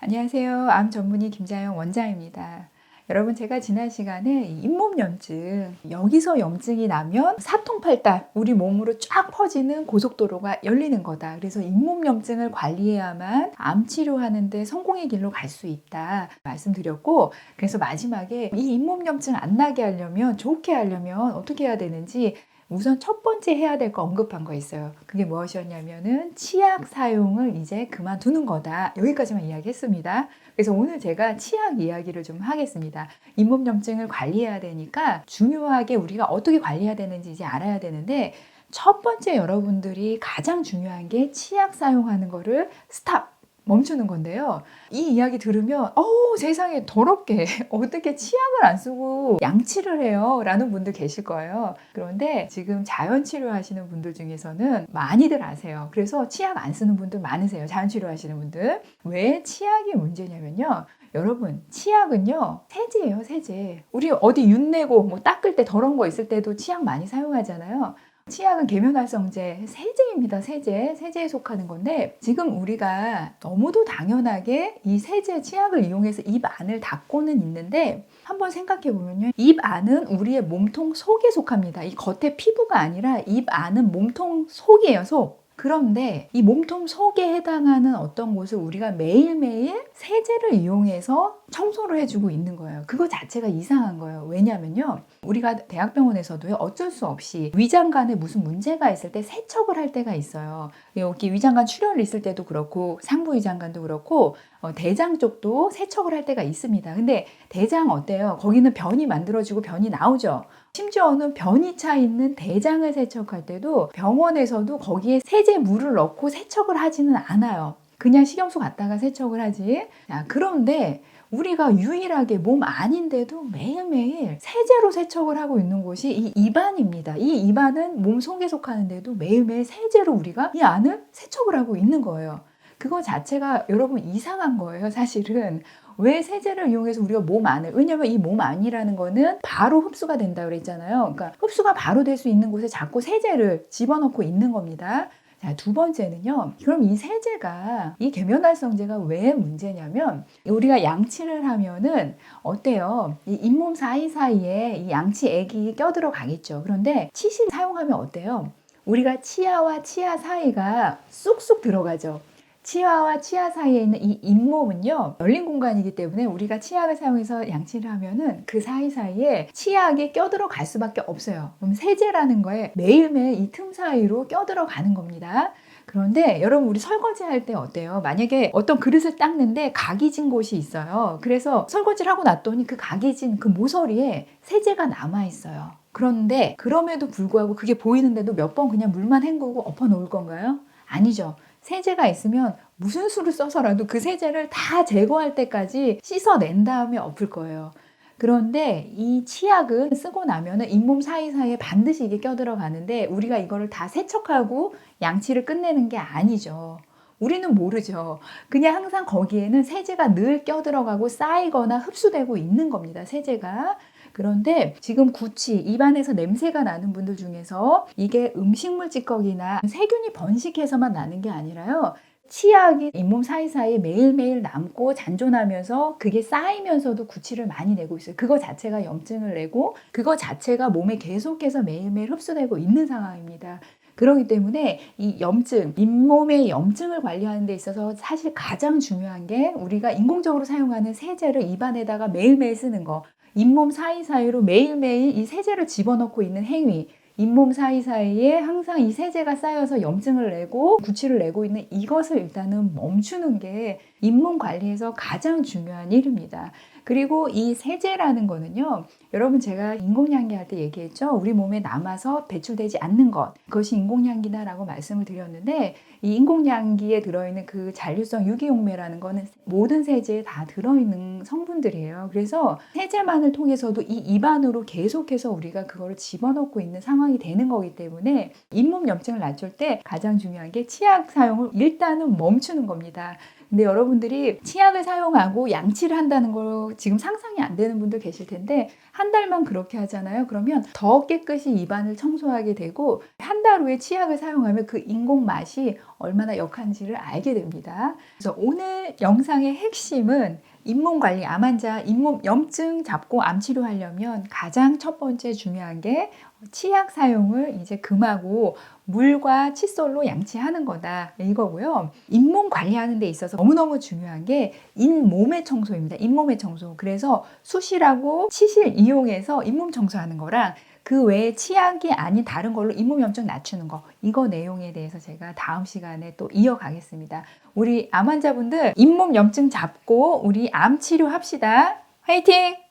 안녕하세요. 암 전문의 김자영 원장입니다. 여러분 제가 지난 시간에 이 잇몸 염증 여기서 염증이 나면 사통팔달 우리 몸으로 쫙 퍼지는 고속도로가 열리는 거다. 그래서 잇몸 염증을 관리해야만 암 치료하는데 성공의 길로 갈 수 있다 말씀드렸고 그래서 마지막에 이 잇몸 염증 안 나게 하려면 좋게 하려면 어떻게 해야 되는지 우선 첫 번째 해야 될 거 언급한 거 있어요. 그게 무엇이었냐면은 치약 사용을 이제 그만두는 거다. 여기까지만 이야기했습니다. 그래서 오늘 제가 치약 이야기를 좀 하겠습니다. 잇몸염증을 관리해야 되니까 중요하게 우리가 어떻게 관리해야 되는지 이제 알아야 되는데 첫 번째 여러분들이 가장 중요한 게 치약 사용하는 거를 스탑 멈추는 건데요. 이 이야기 들으면 어우 세상에 더럽게 어떻게 치약을 안 쓰고 양치를 해요 라는 분들 계실 거예요. 그런데 지금 자연 치료 하시는 분들 중에서는 많이들 아세요. 그래서 치약 안 쓰는 분들 많으세요. 자연 치료 하시는 분들. 왜 치약이 문제냐면요. 여러분 치약은요 세제예요 세제 우리 어디 윤 내고 뭐 닦을 때 더러운 거 있을 때도 치약 많이 사용하잖아요 치약은 계면활성제, 세제입니다. 세제, 세제에 속하는 건데 지금 우리가 너무도 당연하게 이 세제 치약을 이용해서 입 안을 닦고는 있는데 한번 생각해 보면요. 입 안은 우리의 몸통 속에 속합니다. 이 겉에 피부가 아니라 입 안은 몸통 속이에요, 속. 그런데 이 몸통 속에 해당하는 어떤 곳을 우리가 매일매일 세제를 이용해서 청소를 해주고 있는 거예요. 그거 자체가 이상한 거예요. 왜냐면요. 우리가 대학병원에서도요, 어쩔 수 없이 위장관에 무슨 문제가 있을 때 세척을 할 때가 있어요. 여기 위장관 출혈 있을 때도 그렇고, 상부위장관도 그렇고, 어, 대장 쪽도 세척을 할 때가 있습니다. 근데 대장 어때요? 거기는 변이 만들어지고 변이 나오죠. 심지어는 변이 차 있는 대장을 세척할 때도 병원에서도 거기에 세제 물을 넣고 세척을 하지는 않아요. 그냥 식염수 갖다가 세척을 하지. 자, 그런데 우리가 유일하게 몸 아닌데도 매일매일 세제로 세척을 하고 있는 곳이 이 입안입니다. 이 입안은 몸 속에 속하는데도 매일매일 세제로 우리가 이 안을 세척을 하고 있는 거예요. 그거 자체가 여러분 이상한 거예요, 사실은. 왜 세제를 이용해서 우리가 몸 안을 왜냐면 이 몸 안이라는 거는 바로 흡수가 된다 그랬잖아요. 그러니까 흡수가 바로 될 수 있는 곳에 자꾸 세제를 집어넣고 있는 겁니다. 자, 두 번째는요. 그럼 이 세제가 이 계면활성제가 왜 문제냐면 우리가 양치를 하면은 어때요? 이 잇몸 사이사이에 이 양치액이 껴들어 가겠죠. 그런데 치실 사용하면 어때요? 우리가 치아와 치아 사이가 쑥쑥 들어가죠. 치아와 치아 사이에 있는 이 잇몸은요 열린 공간이기 때문에 우리가 치약을 사용해서 양치를 하면은 그 사이 사이에 치약이 껴들어 갈 수밖에 없어요. 그럼 세제라는 거에 매일매일 이 틈 사이로 껴들어 가는 겁니다. 그런데 여러분 우리 설거지 할 때 어때요? 만약에 어떤 그릇을 닦는데 각이 진 곳이 있어요. 그래서 설거지를 하고 났더니 그 각이 진 그 모서리에 세제가 남아 있어요. 그런데 그럼에도 불구하고 그게 보이는데도 몇 번 그냥 물만 헹구고 엎어 놓을 건가요? 아니죠. 세제가 있으면 무슨 수를 써서라도 그 세제를 다 제거할 때까지 씻어낸 다음에 엎을 거예요. 그런데 이 치약은 쓰고 나면은 잇몸 사이사이에 반드시 이게 껴들어가는데 우리가 이거를 다 세척하고 양치를 끝내는 게 아니죠. 우리는 모르죠. 그냥 항상 거기에는 세제가 늘 껴들어가고 쌓이거나 흡수되고 있는 겁니다. 세제가. 그런데 지금 구취, 입안에서 냄새가 나는 분들 중에서 이게 음식물 찌꺼기나 세균이 번식해서만 나는 게 아니라요. 치약이 잇몸 사이사이에 매일매일 남고 잔존하면서 그게 쌓이면서도 구취를 많이 내고 있어요. 그거 자체가 염증을 내고 그거 자체가 몸에 계속해서 매일매일 흡수되고 있는 상황입니다. 그렇기 때문에 이 염증, 잇몸의 염증을 관리하는 데 있어서 사실 가장 중요한 게 우리가 인공적으로 사용하는 세제를 입안에다가 매일매일 쓰는 거. 잇몸 사이사이로 매일매일 이 세제를 집어넣고 있는 행위. 잇몸 사이사이에 항상 이 세제가 쌓여서 염증을 내고 구취를 내고 있는 이것을 일단은 멈추는 게 잇몸 관리에서 가장 중요한 일입니다. 그리고 이 세제라는 거는요, 여러분 제가 인공향기 할 때 얘기했죠. 우리 몸에 남아서 배출되지 않는 것. 그것이 인공향기다라고 말씀을 드렸는데, 이 인공향기에 들어있는 그 잔류성 유기용매라는 거는 모든 세제에 다 들어있는 성분들이에요. 그래서 세제만을 통해서도 이 입안으로 계속해서 우리가 그거를 집어넣고 있는 상황 이 되는 거기 때문에 잇몸 염증을 낮출 때 가장 중요한 게 치약 사용을 일단은 멈추는 겁니다. 근데 여러분들이 치약을 사용하고 양치를 한다는 걸 지금 상상이 안 되는 분들 계실 텐데 한 달만 그렇게 하잖아요. 그러면 더 깨끗이 입안을 청소하게 되고 한 달 후에 치약을 사용하면 그 인공 맛이 얼마나 역한지를 알게 됩니다. 그래서 오늘 영상의 핵심은 잇몸 관리, 암 환자 잇몸 염증 잡고 암 치료하려면 가장 첫 번째 중요한 게 치약 사용을 이제 금하고 물과 칫솔로 양치하는 거다 이거고요. 잇몸 관리하는 데 있어서 너무너무 중요한 게 잇몸의 청소입니다. 잇몸의 청소. 그래서 수시라고 치실 이용해서 잇몸 청소하는 거랑 그 외에 치약이 아닌 다른 걸로 잇몸 염증 낮추는 거 이거 내용에 대해서 제가 다음 시간에 또 이어가겠습니다. 우리 암 환자분들 잇몸 염증 잡고 우리 암 치료합시다. 화이팅!